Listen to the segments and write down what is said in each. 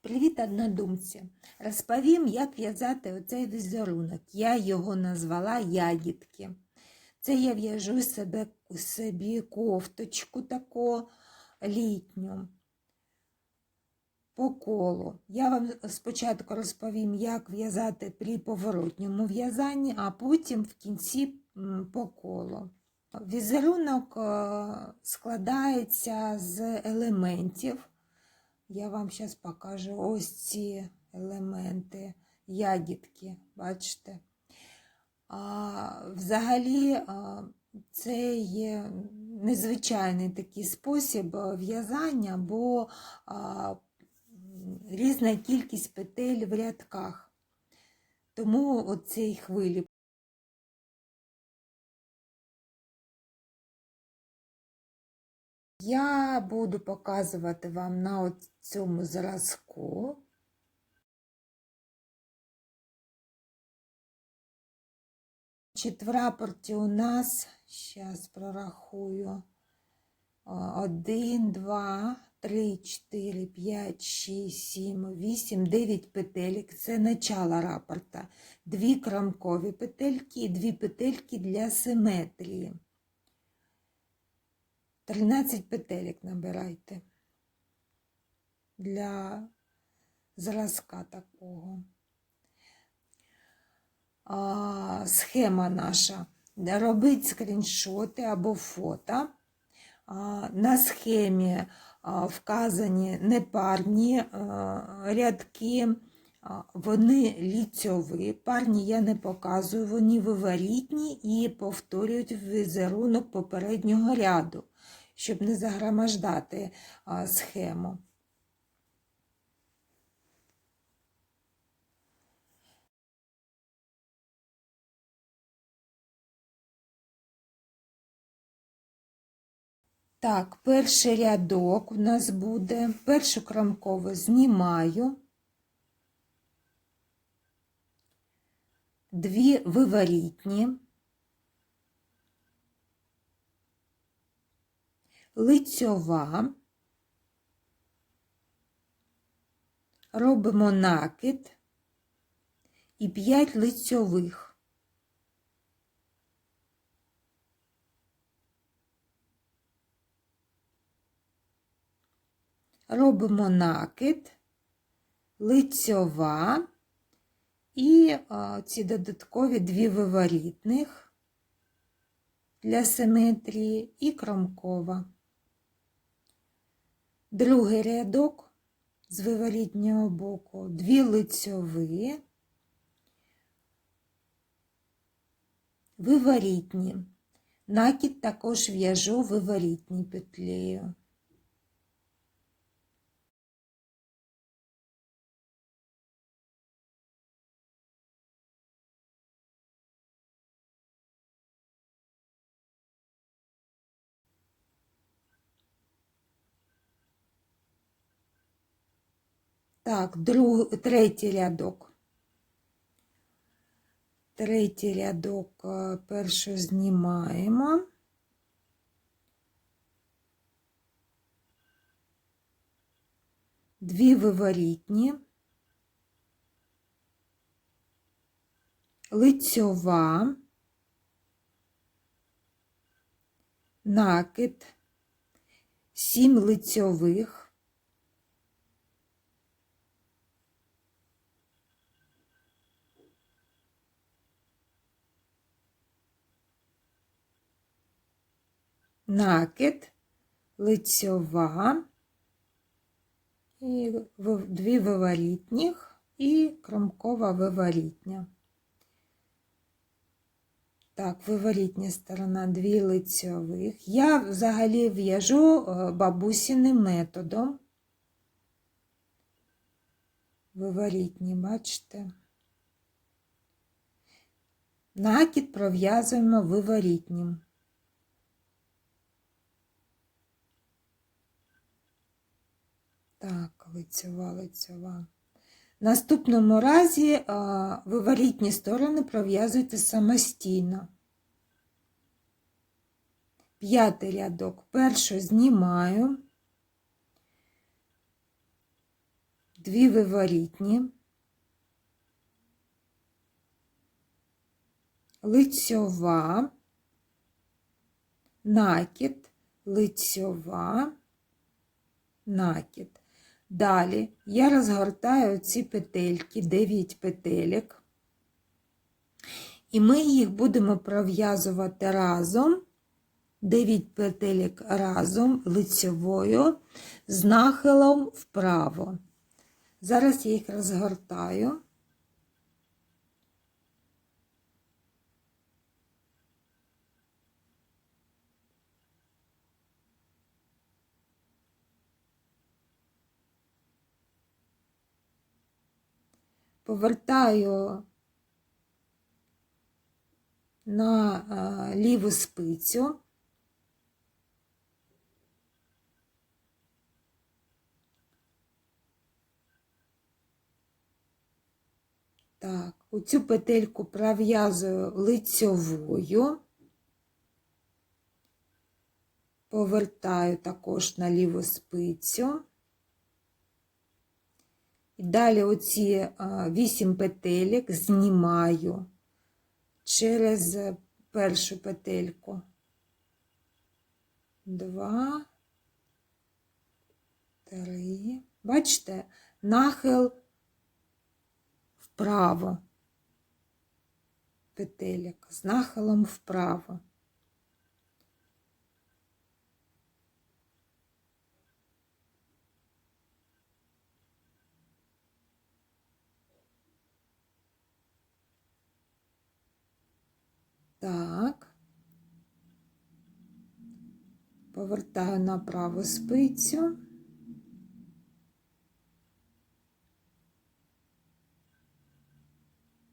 Привіт, однодумці! Розповім, як в'язати оцей візерунок. Я його назвала ягідки. Це я в'яжу себе, собі кофточку таку літню по колу. Я вам спочатку розповім, як в'язати при поворотньому в'язанні, а потім в кінці по колу. Візерунок е, складається з елементів. Я вам зараз покажу ось ці елементи, ягідки, бачите? А, взагалі, це є незвичайний такий спосіб в'язання, бо а, різна кількість петель в рядках. Тому оцей хвилі Я буду показувати вам на цьому зразку. Значить, в рапорті у нас, зараз прорахую, 1, 2, 3, 4, 5, 6, 7, 8, 9 петелек. Це начало рапорта. Дві кромкові петельки і дві петельки для симетрії. 13 петелек набирайте для зразка такого. А, схема наша. Робить скріншоти або фото. А, на схемі а, вказані непарні а, рядки, а, вони ліцьові. Парні я не показую, вони виворітні і повторюють візерунок попереднього ряду щоб не загромождати схему. Так, перший рядок у нас буде, першу кромкову знімаю, дві виворітні. Лицьова, робимо накид і 5 лицьових. Робимо накид, лицьова і а, ці додаткові дві виворітних для симетрії і кромкова. Другий рядок з виворітнього боку, дві лицьові, виворітні. Накид також в'яжу виворітні петлею. Так, друг, третій рядок. Третій рядок е, першу знімаємо. Дві виворітні, лицьова, накид, сім лицьових, накид, лицьова, і дві виворітніх і кромкова виворітня. Так, виворітня сторона, дві лицьових. Я взагалі в'яжу е, бабусіним методом. Виворітні, бачите? Накид пров'язуємо виворітнім. Так, лицьова, лицьова. В наступному разі а, виворітні сторони пров'язуйте самостійно. П'ятий рядок. Першу знімаю, дві виворітні, лицьова, накид, лицьова, накид. Далі я розгортаю ці петельки, 9 петелек, і ми їх будемо пров'язувати разом, 9 петелек разом лицьовою з нахилом вправо. Зараз я їх розгортаю. Повертаю на а, ліву спицю. Так, у цю петельку пров'язую лицьовою, повертаю також на ліву спицю. Далі оці 8 петелек знімаю через першу петельку. Два, три. Бачите, нахил вправо. Петелек з нахилом вправо. Так, повертаю на праву спицю.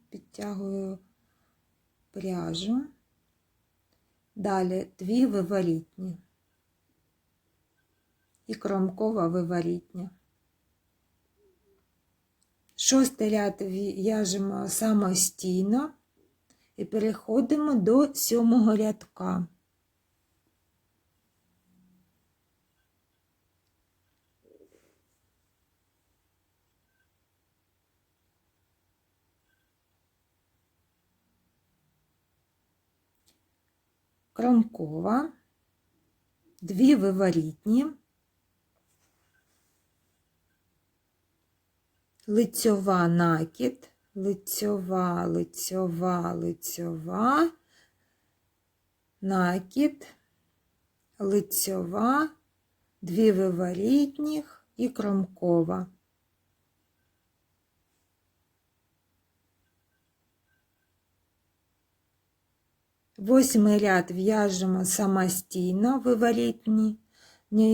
Підтягую пряжу. Далі дві виворітні і кромкова виворітня. Шостий ряд в'яжемо самостійно і переходимо до сьомого рядка. Кромкова, дві виворітні, лицьова накид, лицьова, лицьова, лицьова, накид, лицьова, дві виворітніх і кромкова. Восьмий ряд в'яжемо самостійно виворітньою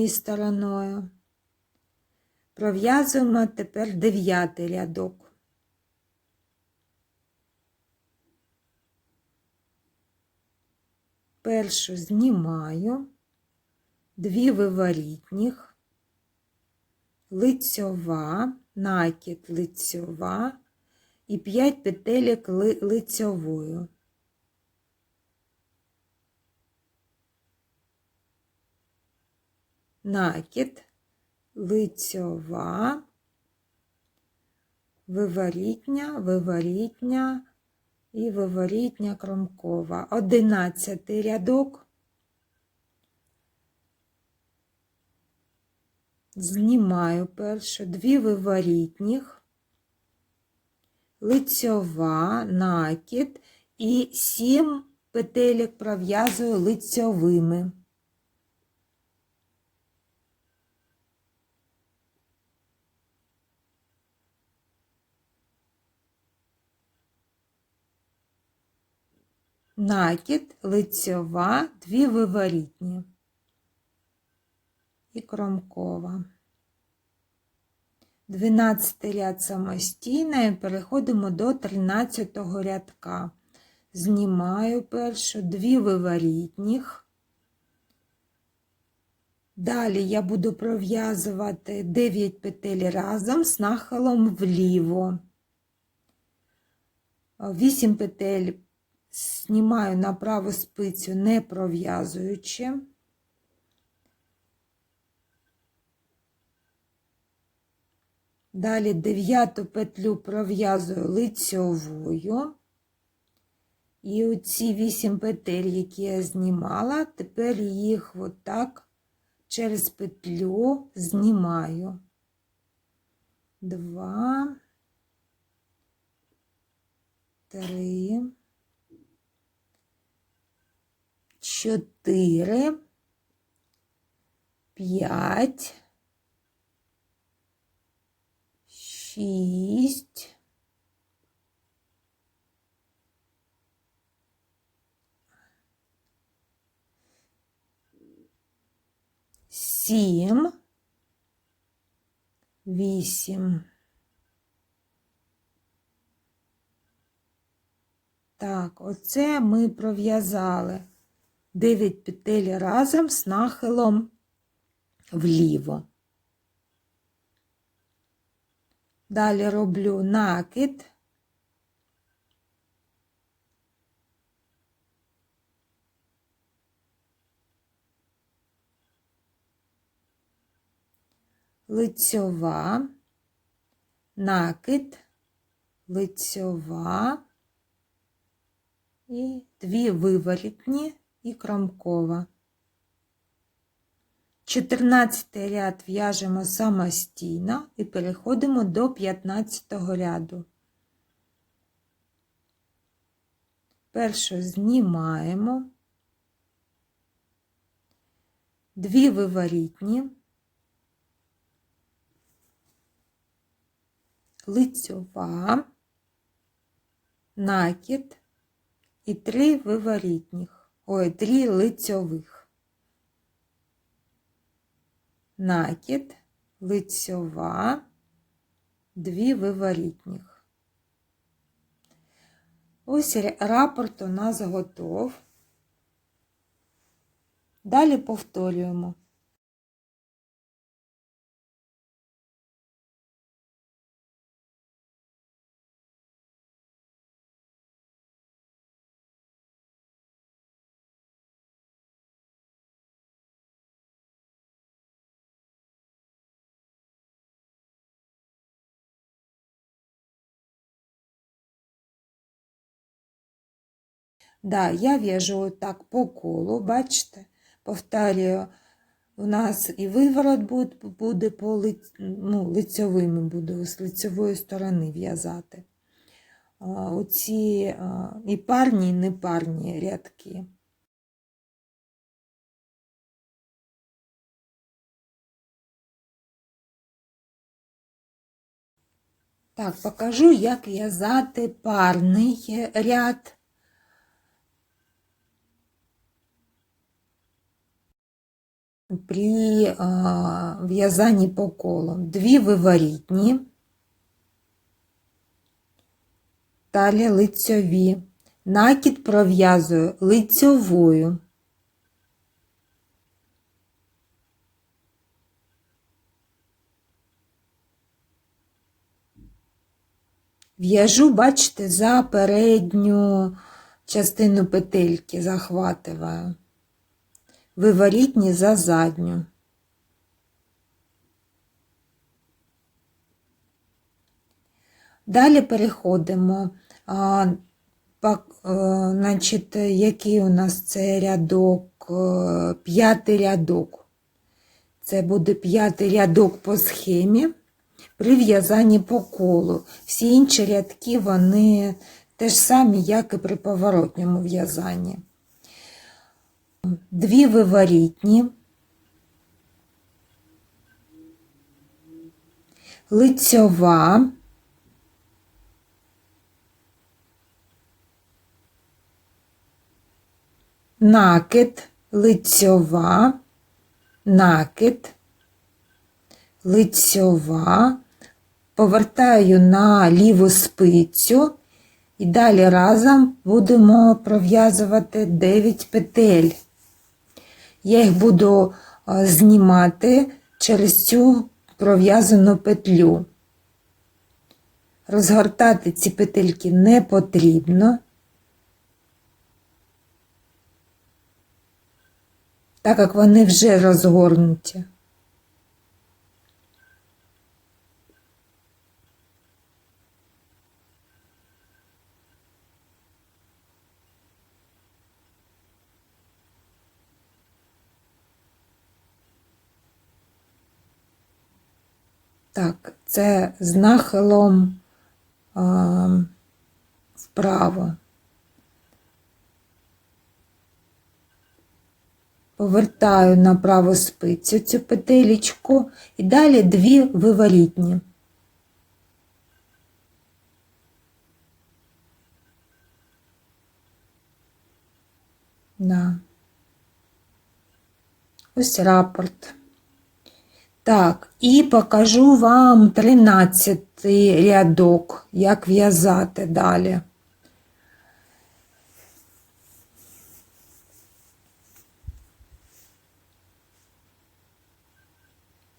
стороною. Пров'язуємо тепер дев'ятий рядок. Першу знімаю, дві виворітніх, лицьова, накид лицьова і 5 петелек лицьовою. накид, лицьова, виворітня, виворітня і виворітня кромкова. Одинадцятий рядок. Знімаю першу дві виворітніх, лицьова, накид і сім петелек пров'язую лицьовими. Накид, лицьова, дві виворітні і кромкова. Дванадцятий ряд самостійно і переходимо до 13 рядка. Знімаю першу дві виворітніх. Далі я буду пров'язувати 9 петель разом з нахилом вліво. 8 петель знімаю на праву спицю, не пров'язуючи. Далі дев'яту петлю пров'язую лицьовою. І оці вісім петель, які я знімала, тепер їх отак через петлю знімаю. Два, три, чотири, п'ять, шість, сім, вісім. Так, оце ми пров'язали 9 петель разом з нахилом вліво. Далі роблю накид. Лицьова, накид, лицьова і дві виворітні і кромкова. 14 ряд в'яжемо самостійно і переходимо до 15 ряду. Першу знімаємо, дві виворітні, лицьова, накид. І три виворітніх, ой, трі лицьових накид, лицьова, дві виворітніх. Ось рапорт у нас готов. Далі повторюємо. Да, я в'яжу так по колу, бачите, повторюю, у нас і виворот буде по лиць, ну, лицьовими, буду з лицьової сторони в'язати. Оці і парні, і непарні рядки. Так, покажу, як в'язати парний ряд. При в'язанні по колу. Дві виворітні, далі лицьові. Накид пров'язую лицьовою. В'яжу, бачите, за передню частину петельки захватываю виворітні за задню. Далі переходимо, а, значить, який у нас це рядок, п'ятий рядок. Це буде п'ятий рядок по схемі при в'язанні по колу. Всі інші рядки, вони теж самі, як і при поворотньому в'язанні дві виворітні, лицьова, накид, лицьова, накид, лицьова, повертаю на ліву спицю. І далі разом будемо пров'язувати 9 петель. Я їх буду знімати через цю пров'язану петлю. Розгортати ці петельки не потрібно, так як вони вже розгорнуті. Так, це з нахилом а, вправо. Повертаю на праву спицю цю петелечку і далі дві виворітні. Да. Ось рапорт. Так, і покажу вам 13 рядок, як в'язати далі.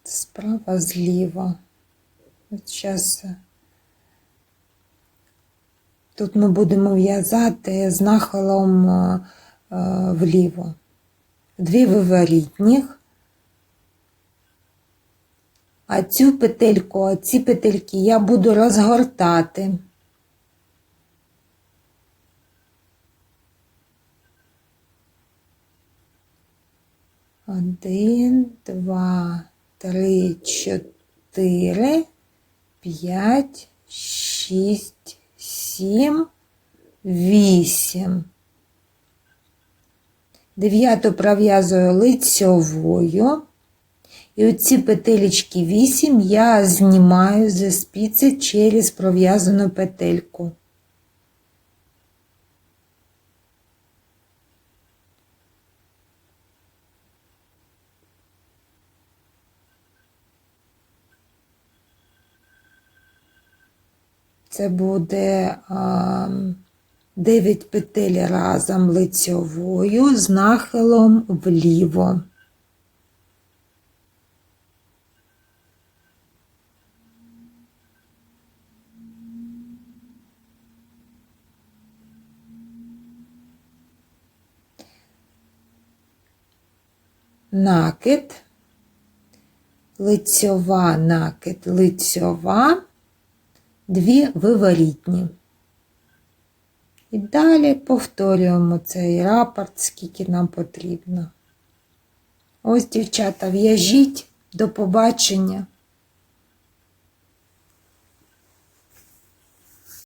Справа зліва. От зараз тут ми будемо в'язати з нахилом е, вліво. Дві виворітніх. А цю петельку, а ці петельки я буду розгортати. Один, два, три, чотири, п'ять, шість, сім, вісім. Дев'яту пров'язую лицьовою. І оці петелечки 8 я знімаю зі спиці через пров'язану петельку. Це буде а, 9 петель разом лицьовою з нахилом вліво. Накид, лицьова, накид, лицьова, дві виворітні. І далі повторюємо цей рапорт, скільки нам потрібно. Ось, дівчата, в'яжіть, до побачення.